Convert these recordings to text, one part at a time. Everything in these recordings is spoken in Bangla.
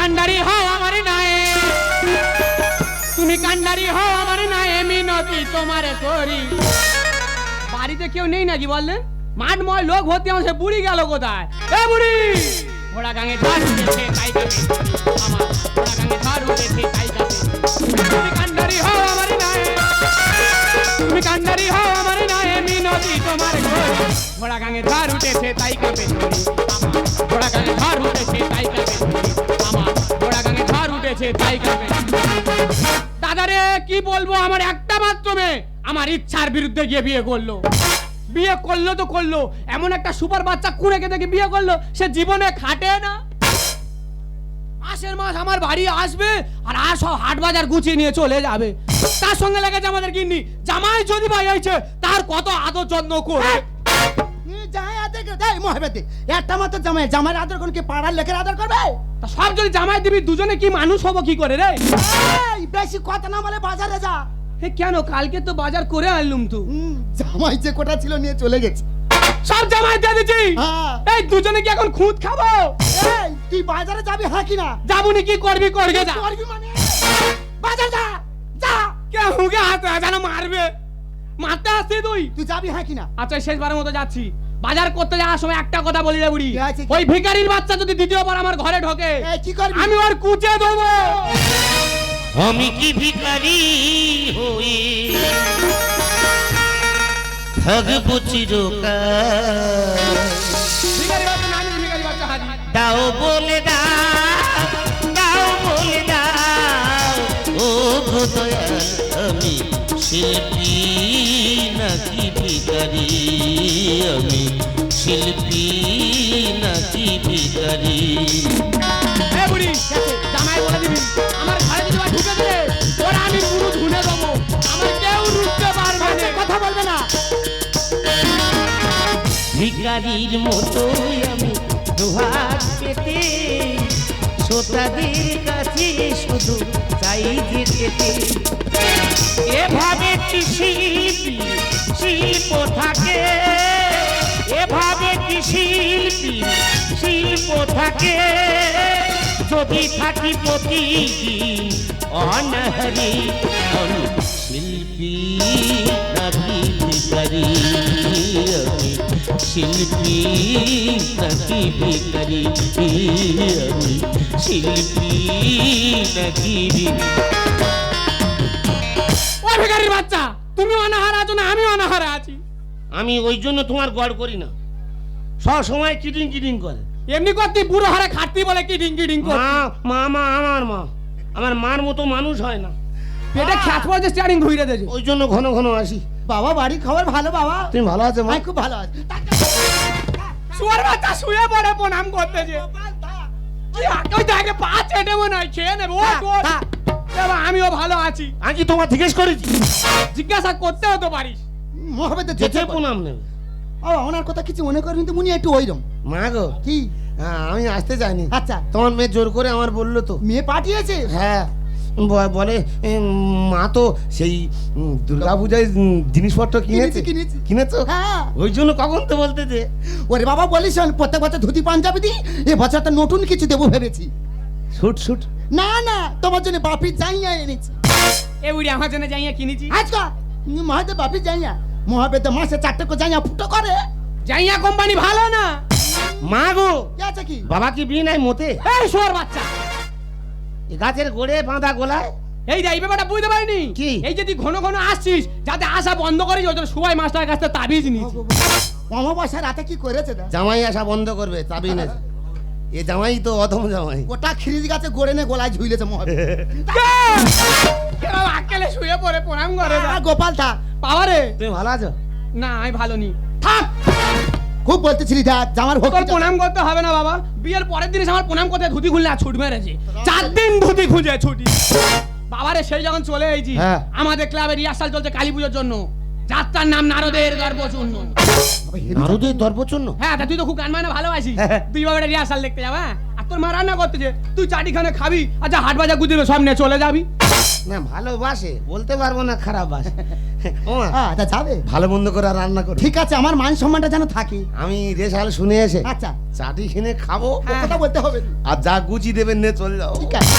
কান্ডারি হও আমার নায়ে তুমি কান্ডারি হও আমার নায়ে মিনতি তোমারে করি বাড়িতে কেউ নেই নাকি বললেন মাঠময় লোক ভর্তি আমার সে বুড়ি গেল কোথায় এ বুড়ি ঘোড়া গাঙে ঝড় উঠেছে তাই কাপে আমার ঘোড়া গাঙে ঝড় উঠেছে তাই কাপে তুমি কান্ডারি হও আমার নায়ে তুমি কান্ডারি হও আমার নায়ে মিনতি তোমার করি ঘোড়া গাঙে ঝড় উঠেছে তাই কাপে ঘোড়া গাঙে ঝড় উঠেছে তাই কাপে আমার ঘোড়া উঠেছে তাই কাপে দাদারে কি বলব, আমার একটা মাত্র মেয়ে। আমার ইচ্ছার বিরুদ্ধে গিয়ে বিয়ে করল। বিয়ে করল তো করল। এমন একটা সুপার বাচ্চা কুড়েকে দেখে বিয়ে করল, সে জীবনে খাটে না। মাসের মাস আমার বাড়ি আসবে, আর আর সব হাট বাজার গুছিয়ে নিয়ে চলে যাবে। তার সঙ্গে লেগেছে আমাদের গিন্নি। জামাই যদি ভাই হয়েছে তার কত আদর যত্ন করে মহাবেদে একটা মাত্র জামাই জামাই আদর কোন কি পাড়ার লোকের আদর করবে? তা সব যদি জামাই দিবি দুজনে কি মানুষ হব কি করে রে? এই, বেশি কথা না বলে বাজারে যা। হে কেন কালকে তো বাজার করে আনলুম তো। জামাই যে কোটা ছিল নিয়ে চলে গেছে। সব জামাই দিয়ে দিচ্ছি হ্যাঁ। এই দুজনে কি এখন খুঁত খাব? এই তুই বাজারে যাবি হ্যাঁ কি না? যাবুনি কি করবি করবে যা। করবি মানে? বাজার যা যা। কে হুকে হাতে মারবে? মারতে আসছি তুই? তুই যাবি হ্যাঁ কি না? আচ্ছা শেষবারের মতো যাচ্ছি। বাজার করতে যাওয়ার সময় একটা কথা বলি রে বুড়ি? ওই ভিখারির বাচ্চা যদি দ্বিতীয়বার আমার ঘরে ঢোকে কি করবি? আমি ওর কুচে দেবো আমি কি ভিখারি হয়ে থাকব চিরকাল দাও বলে দাও দাও বলে দাও। ও দয়াল আমি শিল্পী। ভিখারি আমি শিল্পী নাকি ভিখারি জামাই বলে দিবি আমার ঘরে যদি ঢুকে দিলে ওরা আমি পুরো ধুনে দেবো। আমার কেউ রুখতে পারবে না। কথা বলবে না। ভিখারির মতোই আমি দুহাত পেতে শ্রোতাদের কাছে শুধু চাই যেতে এভাবে কি শিল্পী থাকে। এভাবে কি শিল্পী শিল্প থাকে। যদি থাকি প্রতিদিন অনাহারে শিল্পী নাকি শিল্পী নাকি আমি শিল্পী নাকি বাচ্চা! তুমি অনাহারা আছো না আমি অনাহারা আছি আমি ওই জন্য তোমার গড় করি না। সব সময় কিটিং কিটিং করে। এমনি করতি বুড়ো হারে খাটতি বলে কি ডিং ডিং কর মা মা মা আমার মা। আমার মার মতো মানুষ হয় না। পেটে খ্যাত পড়ে স্টিয়ারিং ঘুরে দেছে। ওই জন্য ঘন ঘন আসি। বাবা বাড়ি খবর ভালো বাবা। তুমি ভালো আছো মা? খুব ভালো আছি। শুয়ার বাচ্চা শুয়ে পড়ে প্রণাম করতেছে। কি আগে পা চেটে মনে হয় খেয়ে নেবে। ও আমিও ভালো আছি। আমি কি তোমার জিজ্ঞেস করেছি? জিজ্ঞাসা করতেও তো পারিস। মহাবেদে যেতে প্রণাম নেবে। ও ওনার কথা কিছু মনে করেন তো মুনি একটু ওইরকম। মা গো কি? হ্যাঁ আমি আসতে চাইনি। আচ্ছা। তোমার মেয়ে জোর করে আমার বলল তো। মেয়ে পাঠিয়েছে? হ্যাঁ। বলে মা তো সেই উম, দুর্গাপূজায় উম, জিনিসপত্র কিনেছে কিনেছি, হ্যাঁ। ওই জন্য কখন তো বলতে যে? ওরে বাবা বলিস প্রত্যেক বছর ধুতি পাঞ্জাবি দি এ বছর তো নতুন কিছু দেবো ভেবেছি। Shoot shoot. না না তোমার জন্য বাপি যাইয়া এনেছি। এ বুড়ি আমার জন্য যাইয়া কিনেছি। আজকা মহাদেব বাপি যাইয়া মহাবেদ মাসে চারটে করে যাইয়া ফুটো করে। যাইয়া কোম্পানি ভালো না। মা গো কি আছে কি? বাবা কি বিয়ে নাই মতে? এই শুয়ার বাচ্চা। এ গাছের গোড়ে বাঁধা গোলায়? এই যে এই ব্যাপারটা বুঝতে পারিনি। কি? এই যে তুই ঘন ঘন আসছিস যাতে আসা বন্ধ করিস ওই জন্য সুবাই মাস্টার কাছ থেকে তাবিজ নিয়েছি। অমাবস্যা রাতে কি করেছে দা জামাই আসা বন্ধ করবে চাবি নে এ জামাই তো অধম জামাই। গোটা খিরিজ গাছে গড়ে নে গলায় ঝুইলেছে মহাদেব আকেলে শুয়ে পড়ে প্রণাম করে আ, গোপাল থা পাওয়ারে তুমি ভালো আছো? না আমি ভালো নি থাক। খুব বলতেছিলি দেখ জামার তোর ভক্তি প্রণাম করতে হবে না বাবা। বিয়ের পরের দিন আমার প্রণাম করতে ধুতি খুললে আর ছুট মেরেছে। চার দিন ধুতি খুঁজে ছুটি। বাবারে সেই যখন চলে এসেছি হ্যাঁ। আমাদের ক্লাবে রিহার্সাল চলছে কালী পুজোর জন্য। যাত্রার নাম নারদের গর্বচূর্ণ। নারদের হ্যাঁ তা তুই তো খুব গান মানে ভালোবাসিস। হ্যাঁ। তুই বাবা রিহার্সাল দেখতে যাবা আর তোর মা রান্না করতেছে তুই চাটিখানে খাবি আচ্ছা হাট বাজার গুদিবে নিয়ে চলে যাবি। না ভালোবাসে বলতে পারব না খারাপ বাসে। ও হ্যাঁ যাবে। ভালো মন্দ করে রান্না করো। ঠিক আছে আমার মান সম্মানটা যেন থাকে। আমি রেশাল শুনে এসে আচ্ছা। চাটি কিনে খাব কথা বলতে হবে আর যা গুচি দেবেন নে চলে যাও ঠিক আছে।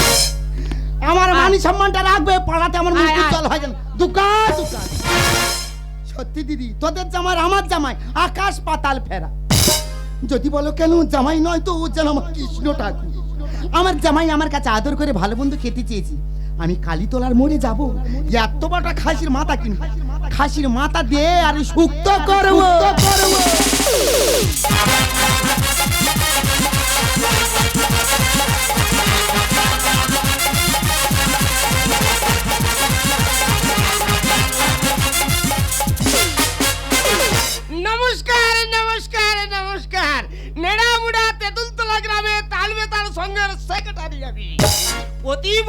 আমার মান সম্মানটা রাখবে পাড়াতে আমার মুখ হয় যেন। দোকান দোকান। সত্যি দিদি, তোদের জামাই আর আমার জামাই, আকাশ পাতাল ফেরা। যদি বলো কেন জামাই নয় তো যেন আমার কৃষ্ণ ঠাকুর। আমার জামাই আমার কাছে আদর করে ভালো বন্ধু খেতে চেয়েছি। আমি কালীতলার মোড়ে যাব এত বড় খাসির মাথা কিনবো। খাসির মাথা দিয়ে আর সুক্ত করব।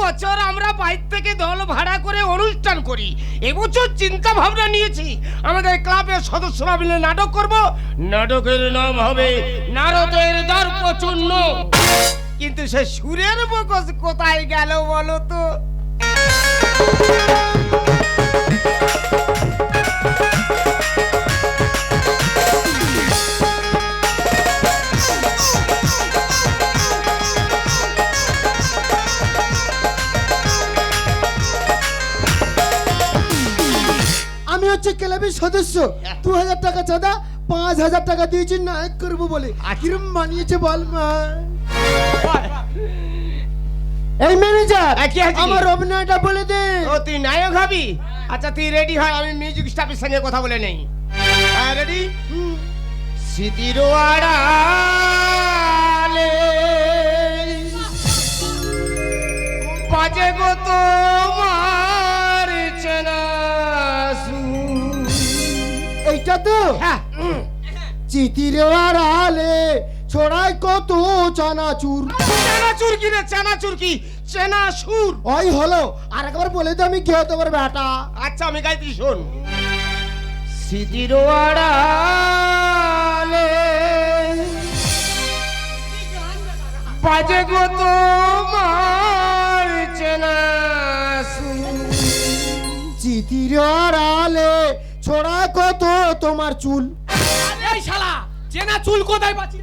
বছর আমরা বাইর থেকে দল ভাড়া করে অনুষ্ঠান করি। এবছর চিন্তা ভাবনা নিয়েছি। আমাদের ক্লাবের সদস্যরা মিলে নাটক করব। নাটকের নাম হবে নারদের দর্প চূর্ণ কিন্তু সে সুরের বকস কোথায় গেল বলো তো? হচ্ছে ক্লাবের সদস্য। দু হাজার টাকা চাঁদা পাঁচ হাজার টাকা দিয়েছি নায়ক করব বলে। কিরম মানিয়েছে বল মা এই ম্যানেজার কি? আমার অভিনয়টা বলে দে। ও তুই নায়ক হবি? আচ্ছা তুই রেডি হয় আমি মিউজিক স্টাফের সঙ্গে কথা বলে নেই। হ্যাঁ রেডি স্মৃতির আড়ালে। বাজে গো তোমার এটা তো? হ্যাঁ। আলে ছড়াই কত চানাচুর। চানাচুর কি রে? চানাচুর কি? চেনাসুর ওই হলো। আরেকবার বলে তো আমি কি হতে পারবে আটা আচ্ছা আমি গাইতি শোন। সিদিরোয়ার আলে বাজে গো তোমার চেনাসুর চিতিরেওয়ার আলে ছড়াই কত তোমার চুল? এই শালা চেনা চুল কোথায় পাচ্ছি?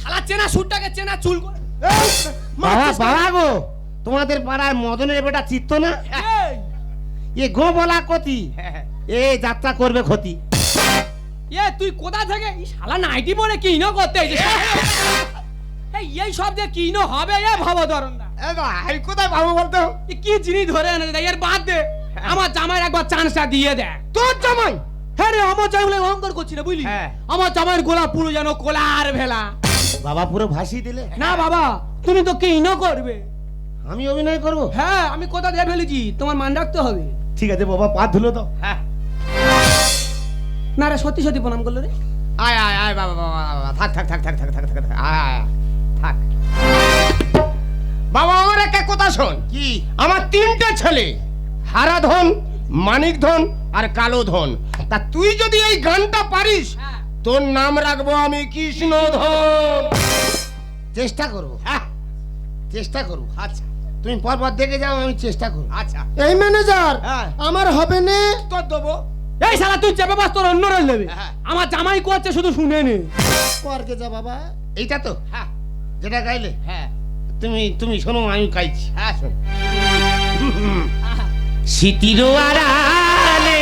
শালা চেনা সুরটাকে চেনা চুল বাবা বাবা গো তোমাদের পাড়ায় মদনের বেটা চিত্ত না? এ গো বলা কতি এ যাত্রা করবে ক্ষতি। এ তুই কোথা থেকে? শালা নাইটি পরে কিনো করতে? এই এই সব যে কিনো হবে এ ভাবো ধরনদা। এ কোথায় পাবো বলতো? এ কি জিনিস ধরে এনে এর বাদ দে। হ্যাঁ। আমার জামাই একবার চান্সটা দিয়ে দে। তোর জামাই? হ্যাঁ রে আমার জামাই বলে অহংকার করছি না বুঝলি হ্যাঁ। আমার জামাইয়ের গোলা পুরো যেন কোলার ভেলা। বাবা পুরো ভাসিয়ে দিলে? না বাবা তুমি তো কি ইনো করবে। আমি অভিনয় করব? হ্যাঁ আমি কথা দিয়ে ফেলেছি তোমার মান রাখতে হবে। ঠিক আছে বাবা পা ধুলো তো। হ্যাঁ। না রে সত্যি সত্যি প্রণাম করল রে। আয় আয় আয় বাবা বাবা বাবা থাক থাক থাক থাক থাক থাক থাক আয় আয় থাক। বাবা আমার একটা কথা শোন। কি? আমার তিনটা ছেলে। হারা ধন মানিক ধন আর কালো ধন তা তুই যদি এই গানটা পারিস হ্যাঁ। তোর নাম রাখব আমি কৃষ্ণ ধন চেষ্টা করব। হ্যাঁ। চেষ্টা করব। আচ্ছা তুমি পরপর দেখে যাও আমি চেষ্টা করব। আচ্ছা। এই ম্যানেজার হ্যাঁ। আমার হবে না। তোর দেবো। এই শালা তুই চেপে বাস তোর অন্য নেবে। আমার জামাই করছে শুধু শুনে নে। করকে যা বাবা। এইটা তো? হ্যাঁ। যেটা গাইলে? হ্যাঁ। তুমি তুমি শোনো আমি গাইছি। হ্যাঁ শোন। স্মৃতির আড়ালে।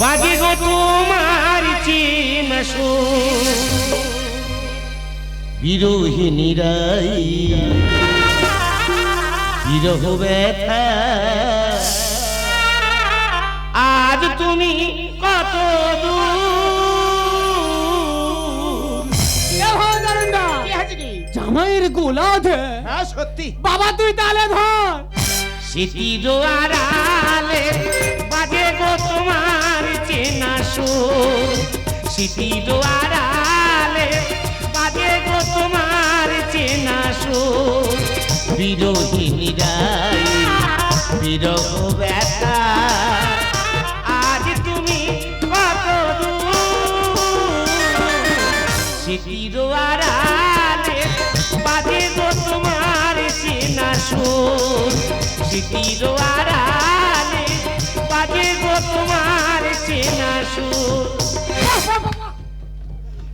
বাজে গো তোমার চেনা বিরোহিনীরাই বিরহ ব্যথা। আজ তুমি কত জামাইয়ের গোলা হ্যাঁ সত্যি। বাবা তুই তাহলে ধর। স্মৃতির আড়ালে বাজে গো তোমার চেনা সুর। সেটির আড়ালে বাজে গো তোমার চেনা সুর। বিরোহিনীরাই বিরহ ব্যথা স্মৃতির আড়ালে বাজে গো তোমার চেনা সুর।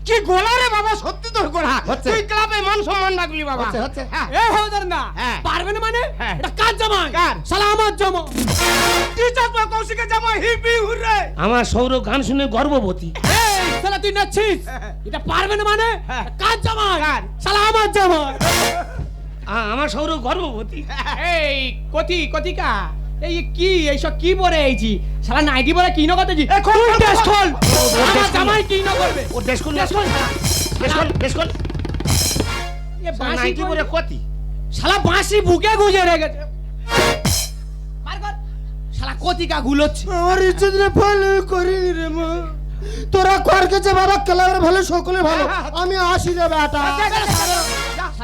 কি গোলা রে বাবা সত্যি তোর গোলা। তুই ক্লাবে মান সম্মান রাখবি বাবা। হচ্ছে, হচ্ছে। হ্যাঁ। এ হওদার না হ্যাঁ। পারবে না মানে? হ্যাঁ। এটা কার জামাই? কার? শালা আমার জামা চাকমা কৌশিকের জামা হিপি হুররে। আমার সৌরভ গান শুনে গর্ভবতী। এই শালা তুই নাচছিস? এটা পারবে না মানে। কার জামাই? কার? শালা আমার জামাই। আমার সৌরভ গর্ভবতী। এই কতি কতিকা এই কি এইসব কি পরে এইছি শালা নাইটি পরে কি না করতেছি তুই টেস্ট খোল। আমার জামাই কি করবে ও টেস্ট খোল করল দেশ করল এ বাঁশি পরে কতি। শালা বাঁশি বুকে গুজে রেখেছে। কর। শালা কতিকা গুলোচ্ছে। আমার ইজ্জত রে ভালো করিনি রে মা। তোরা কর গেছে বাবা ক্লাবের ভালো সকলে ভালো। আমি আসি রে বেটা।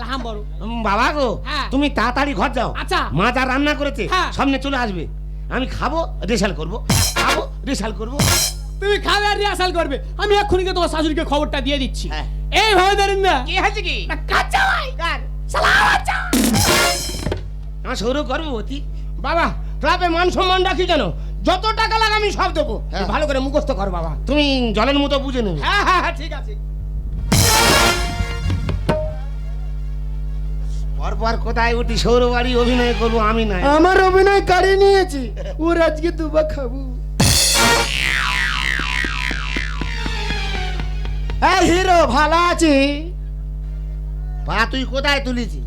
শালা হাম বড়। উম, বাবা গো হ্যাঁ। তুমি তাড়াতাড়ি ঘর যাও। আচ্ছা। মা যা রান্না করেছে হ্যাঁ। সামনে চলে আসবে। আমি খাব রেশাল করব খাব রেশাল করব। তুমি খাবে আর রিহার্সাল করবে। আমি এক্ষুনি তোমার শাশুড়িকে খবরটা দিয়ে দিচ্ছি। হ্যাঁ। এই ভাবে ধরেন না। কি হয়েছে কি? কাচ্চা ভাই আমার। সৌরভ গর্ভবতী। বাবা ক্লাবে মান সম্মান রাখি কেন? যত টাকা লাগে আমি সব দেবো। ভালো করে মুখস্থ কর বাবা। তুমি জলের মতো বুঝে নেবে। হ্যাঁ হ্যাঁ ঠিক আছে। পরপর কোথায় উঠি? সৌরভ বাড়ি অভিনয় করব আমি নাই। আমার অভিনয় কাড়ি নিয়েছি? ওর আজকে দুবা খাব। হিরো ভালো আছি? পা তুই কোথায় তুলিছি?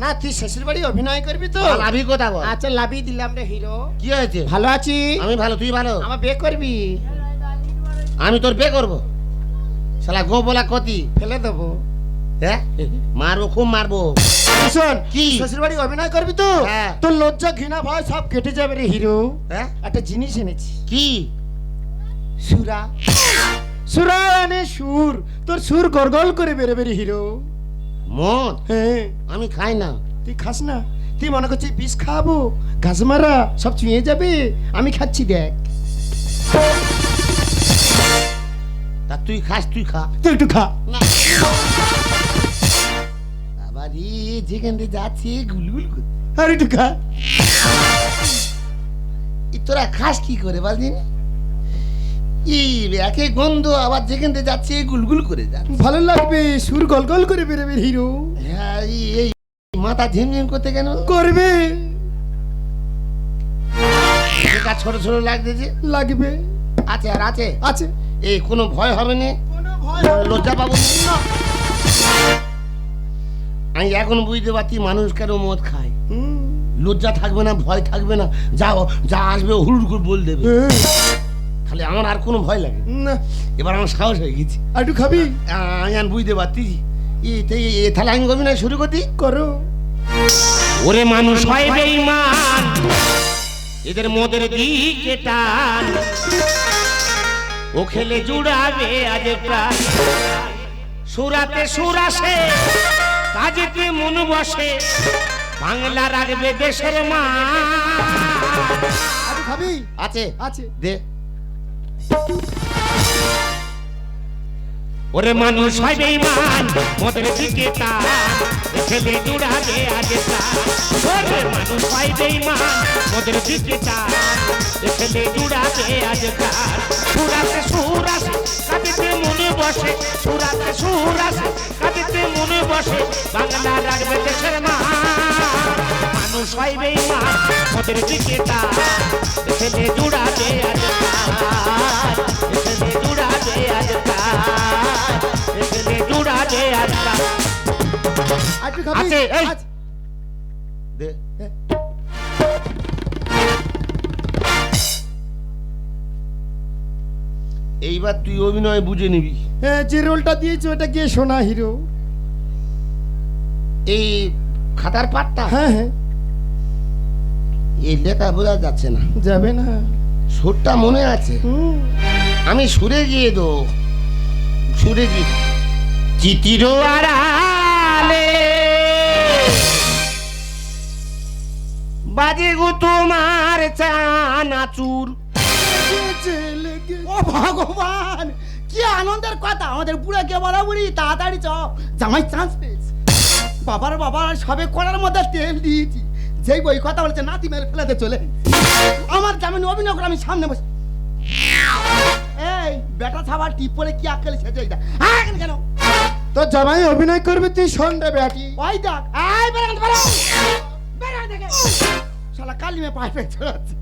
না তুই শ্বশুর বাড়ি অভিনয় করবি তো? লাভি কোথা বল? আচ্ছা লাভি দিলাম রে হিরো। কি হয়েছে? ভালো আছি? আমি ভালো তুই ভালো? আমার বিয়ে করবি? আমি তোর বে করব? শালা গো বলা কতি। ফেলে দেবো। হ্যাঁ? মারবো খুব মারবো। শোন কি? শ্বশুর বাড়ি অভিনয় করবি তো? হ্যাঁ। তোর লজ্জা ঘৃণা ভয় সব কেটে যাবে রে হিরো। হ্যাঁ? একটা জিনিস এনেছি। কি? সুরা। সুরা এনে সুর। তোর সুর গরগল করে বেরোবে রে হিরো। মদ? হ্যাঁ। আমি খাই না। তুই খাস না। তুই মনে করছিস বিষ খাব ঘাস মারা সব চুঁয়ে যাবে? আমি খাচ্ছি দেখ। তা তুই খাস তুই খা। তুই একটু খা। না। আবার যেখান দিয়ে যাচ্ছে গুলগুল। আর একটু খা তোরা খাস কি করে বলদিন? একে গন্ধ আবার যেখান দিয়ে যাচ্ছে গুলগুল করে যা ভালো লাগবে সুর গলগল করে বেরোবে হিরো। হ্যাঁ এই- মাথা ঝিমঝিম করতে কেন? করবে। দেখা ছোট ছোট লাগতেছে লাগবে। আছে আর আছে? আছে। এই কোনো ভয় হবে না। লজ্জা পাবো না। আমি এখন বুঝতে পারছি মানুষ কেন মদ খায়। লজ্জা থাকবে না ভয় থাকবে না। যাও যা আসবে হুড় করে বল দেবে। হ্যাঁ, তাহলে আমার আর কোনো ভয় লাগে না। না। এবার আমার সাহস হয়ে গেছে। আর একটু খাবি? আমি আর বুঝতে পারছি এ তাহলে আমি অভিনয় শুরু করতি করো। ওরে মানুষ হয় বেঈমান। এদের মদের দিকে টান ও খেলে জুড়াবে আজ প্রাণ। সুরাতে সুরাসে কাজেতে মন বসে বাংলা রাখবে দেশের মা। খাবি? আছে। আছে। দে। ওরে মানুষ হয় বেঈমান মদের দিকে তার ছেলে জুড়াবে প্রাণ ওরে মানুষ হয় বেঈমান মদের দিকে তার ছেলে জুড়াবে আজ প্রাণ সুরাতে সুরাস কাঁদিতে মনে বসে সুরাতে সুরাস কাঁদিতে মনে বসে বাংলা রাখবে দেশের মা। মানুষ হয় বেঈমান মদের দিকে তার। ছেলে জুড়াবে আজ ছেলে জুড়াবে আজ ছেলে জুড়াবে আজ খাবি। আছে, এই। দে। এইবার তুই অভিনয় বুঝে নিবি। হ্যাঁ, যে রোলটা দিয়েছে ওটা গিয়ে শোনা হিরো। এই খাতার পাটটা? হ্যাঁ হ্যাঁ। এই লেখা বোঝা যাচ্ছে না। যাবে না। সুরটা মনে আছে। আমি সুরে গিয়ে দো সুরে গিয়ে চিতির আড়ালে বাজে গো তোমার চানাচুর। ভগবান কি আনন্দের কথা? আমাদের বুড়া কে বলা বুড়ি তাড়াতাড়ি চ জামাই চান্স পেয়েছে। বাবার বাবা সবে কড়ার মধ্যে তেল দিয়েছি। যেই বই কথা বলেছে নাতি মেরে ফেলাতে চলে আমার জামিন অভিনয় করে আমি সামনে বসে এই বেটা ছাবার টিপ পরে কি আক্কেল সেজে এটা হ্যাঁ কেন? তোর জামাই অভিনয় করবে তুই রে বেটি। ওই দেখ এই বেড়া বেড়া বেড়া দেখে। শালা কালিমে পেয়ে চড়াচ্ছে।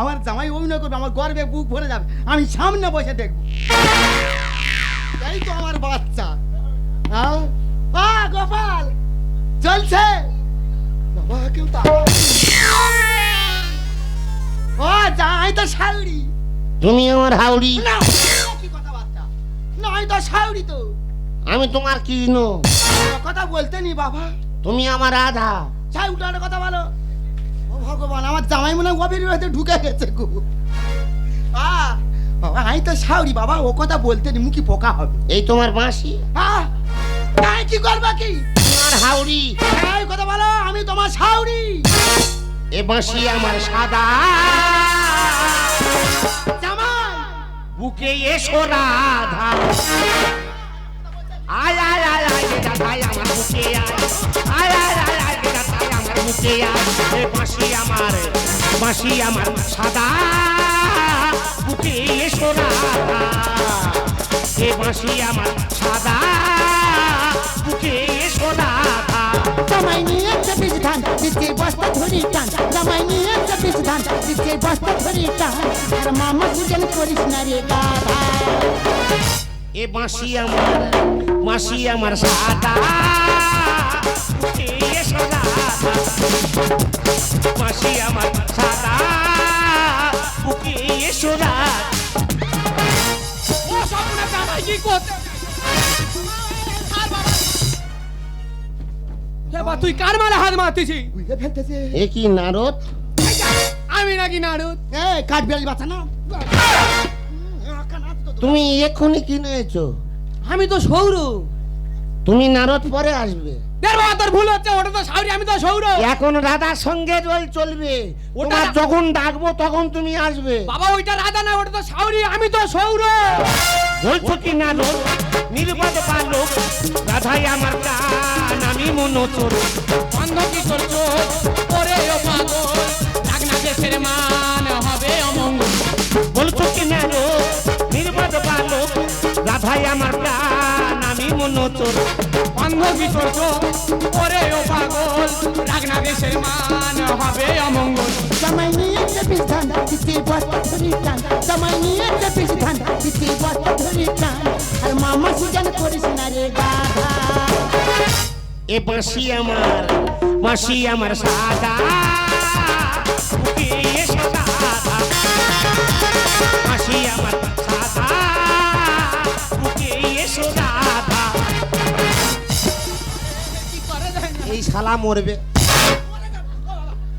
আমার জামাই অভিনয় করবে আমার গর্বে বুক ভরে যাবে। আমি সামনে বসে দেখব। এই তো আমার বাচ্চা। হ্যাঁ আ গোপাল চলছে বাবা কেউ তা ও যাই তো শাউরি তুমি আমার হাউড়ি। না কি কথাবার্তা নয় তো শাউরি তো। আমি তোমার কি কথা বলতে নি বাবা। তুমি আমার আধা। চাই উঠানোর কথা বলো। ভগবান আমার জামাই মনে গভীর হয়তো ঢুকে গেছে গো বাবা আমি তো শাউরি বাবা ও কথা বলতে নি মুখি পোকা হবে এই তোমার বাঁশি তাই কি করবা কি তোমার হাউড়ি এই কথা বলো আমি তোমার শাউরি এ বাঁশি আমার সাদা জামাই বুকে এসো রাধা আয় আয় আয় আয় আমার বুকে আয় আয় আয় আয় আয় রে রাধাই আমার বুকে আয় এ বাঁশি আমার বাঁশি আমার সাদা বুকে রাধা এ বাঁশি আমার সাদা বুকে রাধা জামাই নিয়ে বীজ ধান দিচ্ছে বস্তা ধরি টান। জামাই নিয়ে বীজ ধান দিচ্ছে বস্তা ধরি টান। আর মামা পূজন করিস না রে গাধা এ বাঁশি আমার বাঁশি আমার সাদা। বুকে এসো রাধা আমার সাদা বুকে এসো রাধা ও স্বপ্নে জামাই কি করতে এ তুই কার মালে হাত মারতেছি বুঝে ফেলতেছে এ কি নারদ? আমি নাকি নাড়ুত এ কাঠ বিড়ালি বাচ্চা না তুমি এক্ষুনি কিনেছো আমি তো সৌর তুমি নারদ পরে আসবে। বাবা তোর ভুল হচ্ছে ওটা তো সাউরি আমি তো সৌর। এখন রাধার সঙ্গে রোল চলবে। ওটা- যখন ডাকবো তখন তুমি আসবে। বাবা ওইটা রাধা না ওটা তো সাউরি আমি তো সৌর। বলছো কি নারদ নির্বাদ বালক রাধাই আমার কান আমি মনোচর। বন্ধ কি করছ ওরে ও পাগল লাগনা দেশের মান হবে অমঙ্গল। বলছো কি নারদ নির্বাদ বালক রাধাই আমার প্রাণ আমি মনোচর বন্ধ কি করছ ওরে ও পাগল। লাগনা দেশের মান হবে অমঙ্গল। জামাই নিয়ে একটা ধান দিচ্ছে বস্তা ধরি টান জামাই নিয়ে একটা ধান দিচ্ছে বস্তা ধরি টান আর মামা পূজন করিস না রে গাধা এ বাঁশি আমার বাঁশি আমার সাদা। বাঁশি আমার সাদা। এসো এই শালা মরবে।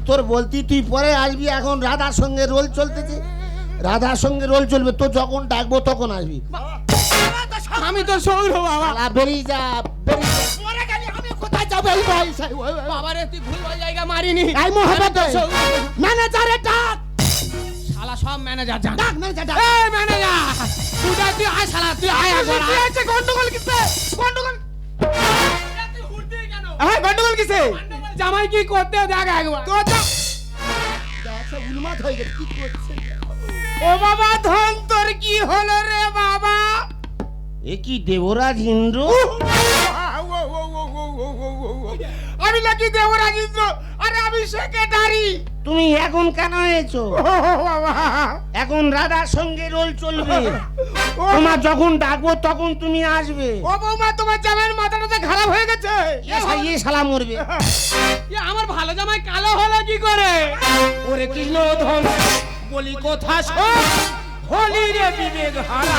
তোর বলতি তুই পরে আসবি এখন রাধার সঙ্গে রোল চলতেছে। রাধার সঙ্গে রোল চলবে তো যখন ডাকবো তখন আসবি। আমি তো সৌর বাবা। বেরিয়ে যা ম্যানেজারে ডাক। শালা সব ম্যানেজার ডাক ম্যানেজার ডাক। ম্যানেজার তুই আয় শালা তুই আয়। গন্ডগোল কিসে? গন্ডগোল হ্যাঁ গন্ডগোল কিসে জামাই কি করতে দেখ একবার তো দেখো উন্মাদ হয়ে গেছে কি করছে ও বাবা ধন তোর কি হলো রে বাবা এ কি দেবরাজ ইন্দ্র আমি নাকি দেবরাজ ইন্দ্র আরে আমি সেক্রেটারি তুমি এখন কেন এসেছ? এখন রাধার সঙ্গে রোল চলবে। তোমার যখন ডাকবো তখন তুমি আসবে। ও বৌমা তোমার জামাইয়ের মাথাটা খারাপ হয়ে গেছে। এ শা- এ শালা মরবে। এ আমার ভালো জামাই কালো হলো কি করে? ওরে কৃষ্ণ ধন বলি কথা শোন। হোলি রে বিবেক হারা।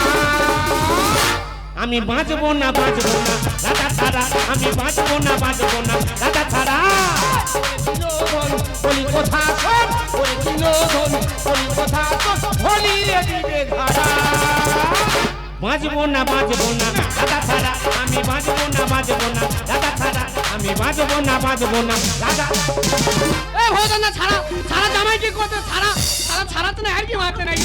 আমি বাঁচবো না বাঁচবো না। রাধা ছাড়া আমি বাঁচবো না বাঁচবো না। রাধা ছাড়া। বলি কথা শোন কৃষ্ণ ধন বলি কথা শোন হোলি রে হারা বাঁচবো না বাঁচবো না। রাধা ছাড়া আমি বাঁচবো না বাঁচবো না। রাধা ছাড়া আমি বাঁচবো না বাঁচবো না। রাধা এ ভোজন না ছাড়া। ছাড়া জামাই কি করতে ছাড়া। ছাড়া ছাড়া তো না আর কি, মারতে নাকি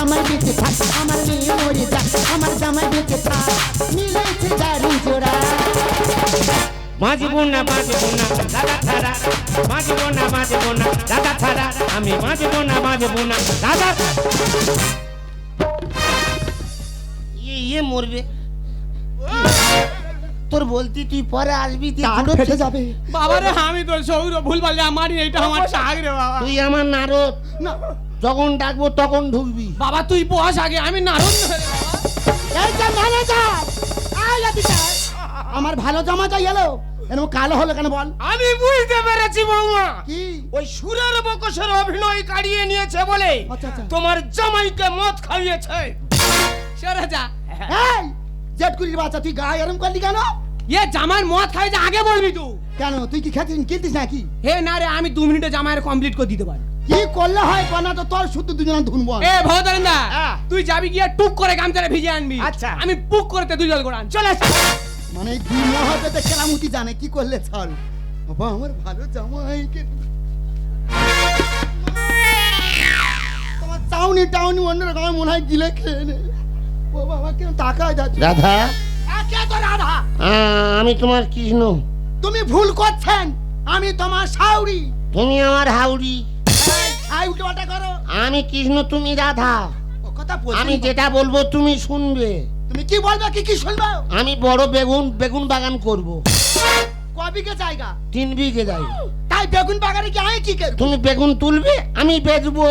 জামাই বেঁচে থাক আমার মেয়ে মরে যাক আমার জামাই বেঁচে থাক মিলেছে দারুণ জোড়া বাঁচব না বাঁচব না দাদা ছাড়া। বাঁচব না বাঁচব না দাদা ছাড়া। আমি বাঁচব না বাঁচব না দাদা ইয়ে ইয়ে মরবে। তোর বলতি তুই পরে আসবি তুই। ফেটে যাবে। বাবারে আমি তো সৌর ভুল বললে আমারই এটা আমার চাক রে বাবা। তুই আমার নারদ। না যখন ডাকবো তখন ঢুকবি। বাবা তুই বস আগে আমি আয় আমার ভালো জামাটা এলো এরকম কালো হলো কেন বল? আমি বুঝতে পেরেছি বৌমা। কি? ওই সুরের বকসের অভিনয় কাটিয়ে নিয়েছে বলে আচ্ছা, আচ্ছা। তোমার জামাইকে মদ খাইয়েছে। সরে যা। এই জেটকুলির বাচ্চা তুই গায়ে এরম করলি কেন? এ জামাই মদ খাই যে আগে বলবি তুই কেন তুই কি খেতে কিনতিস নাকি? হে না রে আমি দু মিনিটে জামাইয়ের কমপ্লিট করে দিতে পারি। কি করলে হয় কনা তো তোর শুধু দুজনে ধুনবো আমি। এ ভবতারেন্দা হ্যাঁ। তুই যাবি গিয়ে টুক করে গামছাটা ভিজে আনবি। আচ্ছা। আমি পুক করতে তুই জল করান চলে মানে দুই মহাপেতে কেরামতি জানে কি করলে চল। বাবা আমার ভালো জামাইকে। তোমার চাউনি টাউনি অন্য রকম মনে হয় গিলে খেয়ে নে। ও বাবা কেন টাকায় যাচ্ছে? রাধা। কে তো রাধা? আমি তোমার কৃষ্ণ। তুমি ভুল করছেন আমি তোমার সাউরি তুমি আমার হাউড়ি ছাই উল্টোপাল্টা করো। আমি কৃষ্ণ তুমি রাধা। ও কথা আমি যেটা বলব তুমি শুনবে। তুমি কি বলবে কি কি শুনব? আমি বড় বেগুন বেগুন বাগান করব। কবিকে জায়গা? তিন বিঘে যাই তাই বেগুন বাগানে কি আমি কি করব? তুমি বেগুন তুলবে আমি বেচবো।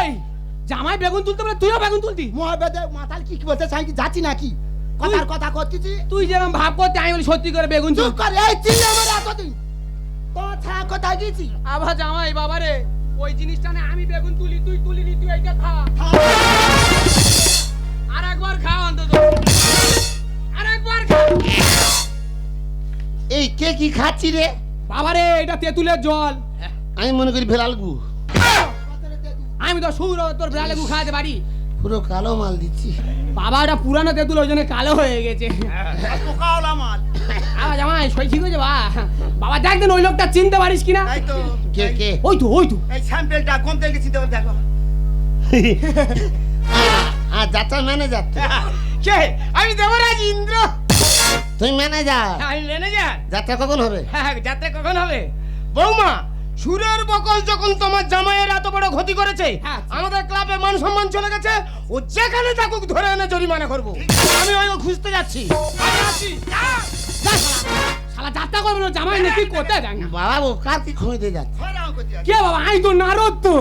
এই জামাই বেগুন তুলতে বলে তুইও বেগুন তুলতি? মহাবেদে মাথাল কি কি বলতে চাই কি? যাচ্ছি নাকি? কথার কথা করতেছি তুই যেরকম ভাব করতে আমি বলি সত্যি করে বেগুন তুল চুপ। কর এই চিল্লে আমার এতদিন তোমার ছাড়া কোথায় গেছি আবার জামাই বাবারে ওই জিনিসটা না আমি বেগুন তুলি তুই তুলিনি তুই এইটা খা। আর একবার খা অন্তত। আর একবার খা। এই কে কি খাচ্ছি রে? বাবারে এটা তেঁতুলের জল। আমি মনে করি ভেলালগু আমি তো সুর তোর বেড়ালে গু খাওয়াতে পারি। পুরো কালো মাল দিচ্ছি। বাবা ওটা পুরানো তেঁতুল ওই জন্য কালো হয়ে গেছে। মাল আবার জামাই সই ঠিক হয়েছে বা? বাবা দেখ দেন ওই লোকটা চিনতে পারিস কিনা? তাই তো কে কে? ওই তো ওই তো। এই স্যাম্পেলটা কম থেকে চিনতে পারবে দেখো। আর যাত্রা ম্যানেজার কে? আমি দেবরাজ ইন্দ্র। তুমি ম্যানেজার আমি ম্যানেজার যাত্রা কখন হবে? হ্যাঁ যাত্রা কখন হবে? বৌমা সুরের বকল যখন তোমার জামাইয়ের এত বড় ক্ষতি করেছে হ্যাঁ। আমাদের ক্লাবে মান সম্মান চলে গেছে ও যেখানে থাকুক ধরে এনে জরিমানা করব। আমি ওই খুঁজতে যাচ্ছি। শালা। যাত্রা করবে না জামাই নাকি কোথায় দেখ না? বাবা ও কার কি খুঁজতে যাচ্ছে? কে বাবা আই তো নারদ তো।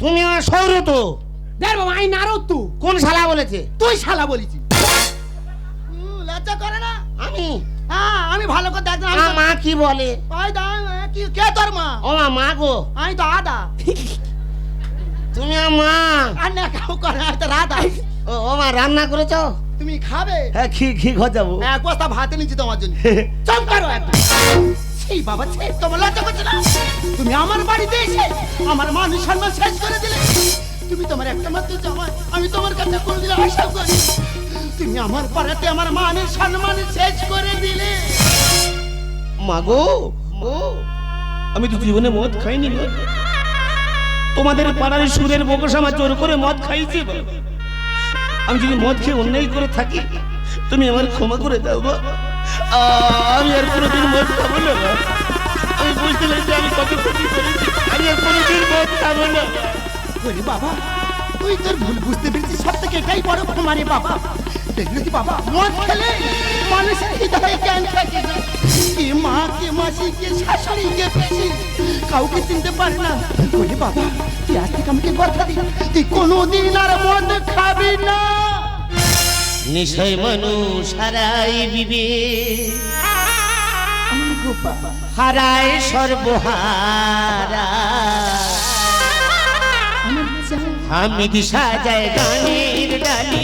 তুমি আমার সৌর তো। দেখ বাবা আই নারদ তো। কোন শালা বলেছে? তুই শালা বলেছি লজ্জা করে না? আমি? হ্যাঁ আমি ভালো করে দেখ আমার মা কি বলে? ওই দা কি কে তোর মা? ও মা মা গো। আমি তো আদা। তুমি আমার মা। আর না কাউ করে আমি তো রাধা। ও মা রান্না করেছ? তুমি খাবে? হ্যাঁ কি কি ঘর যাব এক বস্তা ভাতে নিচ্ছি তোমার জন্য। চুপ করো সেই বাবা ছে তোমার লজ্জা করছে না? তুমি আমার বাড়িতে এসে আমার মান সম্মান শেষ করে দিলে। তুমি তোমার একটা মাত্র জামাই আমি তোমার কাছে কোনদিন আশা করি তুমি আমার পাড়াতে আমার মানের সম্মান শেষ করে দিলে। মা গো ও আমি তো জীবনে মদ খাইনি। তোমাদের পাড়ার সুরের বকস আমার জোর করে মদ খাইছে। আমি যদি মদ খেয়ে অন্যায় করে থাকি তুমি আমার ক্ষমা করে দাও আ, আমি আর কোনোদিন মদ খাব না আমি বুঝতে পেরেছি আমি কত ক্ষতি করেছি। আমি আর কোনোদিন মদ খাব না। ওরে বাবা তুই তোর ভুল বুঝতে পেরেছিস। সব থেকে এটাই বড় ক্ষমা রে বাবা। দেখলি কি বাবা? মদ খেলে? মানুষের হৃদয়ে জ্ঞান থাকে না। কে মা কে মাসি কে শাশুড়ি কে পিসি? কাউকে চিনতে পারে না। বাবা তুই আজ থেকে আমাকে কথা দি তুই কোনোদিন আর মদ খাবি না। নিশ্চয় মানুষ হারাই বিবে। হারায় সর্বহারা। দিশা যায় গানের ডালি।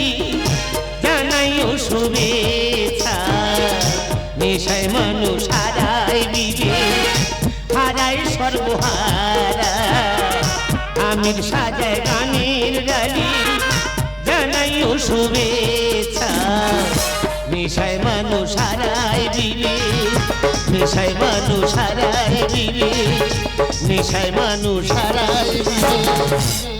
শুভেচ্ছা। নেশায় মানুষ হারায় বিবেক, হারায় সর্বহারা। আমির সাজায় গানের গালি জানাই ও শুভেচ্ছা। নেশায় মানুষ হারায় বিবেক, নেশায় মানুষ হারায় বিবেক, নেশায় মানুষ হারায় বিবেক।